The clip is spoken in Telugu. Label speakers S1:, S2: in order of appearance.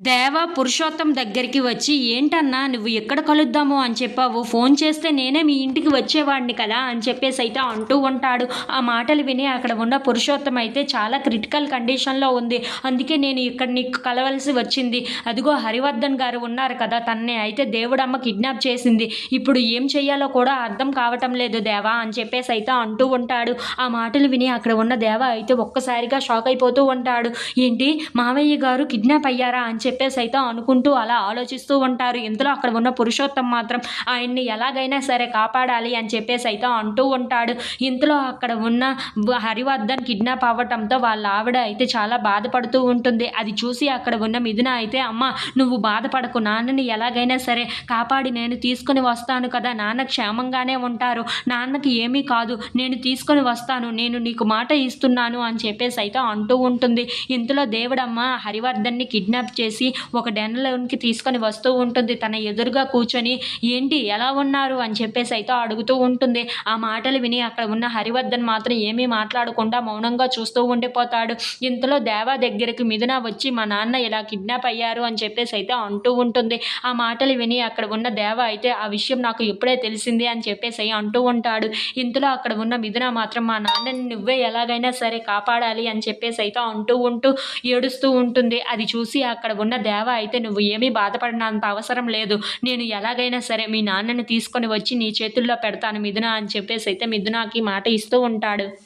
S1: దేవ పురుషోత్తం దగ్గరికి వచ్చి ఏంటన్నా నువ్వు ఎక్కడ కలుద్దాము అని చెప్పావు? ఫోన్ చేస్తే నేనే మీ ఇంటికి వచ్చేవాడిని కదా అని చెప్పేసి అయితే అంటూ ఉంటాడు. ఆ మాటలు విని అక్కడ ఉన్న పురుషోత్తం అయితే చాలా క్రిటికల్ కండిషన్లో ఉంది. అందుకే నేను ఇక్కడ నీకు కలవలసి వచ్చింది. అదిగో హరివర్ధన్ గారు ఉన్నారు కదా తన్నే అయితే దేవుడమ్మ కిడ్నాప్ చేసింది. ఇప్పుడు ఏం చెయ్యాలో కూడా అర్థం కావటం లేదు దేవా అని చెప్పేసి అయితే అంటూ ఉంటాడు. ఆ మాటలు విని అక్కడ ఉన్న దేవ అయితే ఒక్కసారిగా షాక్ అయిపోతూ ఉంటాడు. ఏంటి మావయ్య గారు కిడ్నాప్ అయ్యారా? అని చెప్పేసి అయితే అనుకుంటూ అలా ఆలోచిస్తూ ఉంటారు. ఇంతలో అక్కడ ఉన్న పురుషోత్తం మాత్రం ఆయన్ని ఎలాగైనా సరే కాపాడాలి అని చెప్పేసి అయితే అంటూ ఉంటాడు. ఇంతలో అక్కడ ఉన్న హరివర్ధన్ కిడ్నాప్ అవ్వటంతో వాళ్ళ ఆవిడ అయితే చాలా బాధపడుతూ ఉంటుంది. అది చూసి అక్కడ ఉన్న మిథున అయితే అమ్మ నువ్వు బాధపడకు. నాన్నని ఎలాగైనా సరే కాపాడి నేను తీసుకుని వస్తాను కదా. నాన్న క్షేమంగానే ఉంటారు. నాన్నకి ఏమీ కాదు. నేను తీసుకొని వస్తాను. నేను నీకు మాట ఇస్తున్నాను అని చెప్పేసి అయితే అంటూ ఉంటుంది. ఇంతలో దేవుడమ్మ హరివర్ధన్ని కిడ్నాప్ చేసి ఒక డెన్లోనికి తీసుకొని వస్తూ ఉంటుంది. తన ఎదురుగా కూర్చొని ఏంటి ఎలా ఉన్నారు? అని చెప్పేసి అయితే అడుగుతూ ఉంటుంది. ఆ మాటలు విని అక్కడ ఉన్న హరివర్ధన్ మాత్రం ఏమీ మాట్లాడకుండా మౌనంగా చూస్తూ ఉండిపోతాడు. ఇంతలో దేవా దగ్గరికి మిథున వచ్చి మా నాన్న ఇలా కిడ్నాప్ అయ్యారు అని చెప్పేసి అయితే అంటూ ఉంటుంది. ఆ మాటలు విని అక్కడ ఉన్న దేవ అయితే ఆ విషయం నాకు ఇప్పుడే తెలిసింది అని చెప్పేసి అంటూ ఉంటాడు. ఇంతలో అక్కడ ఉన్న మిథున మాత్రం మా నాన్నని నువ్వే ఎలాగైనా సరే కాపాడాలి అని చెప్పేసి అయితే అంటూ ఉంటూ ఏడుస్తూ ఉంటుంది. అది చూసి అక్కడ ఉన్న దేవ అయితే నువ్వు ఏమీ బాధపడినంత అవసరం లేదు. నేను ఎలాగైనా సరే మీ నాన్నని తీసుకొని వచ్చి నీ చేతుల్లో పెడతాను మిథున అని చెప్పేసి అయితే మిథునాకి మాట ఇస్తూ ఉంటాడు.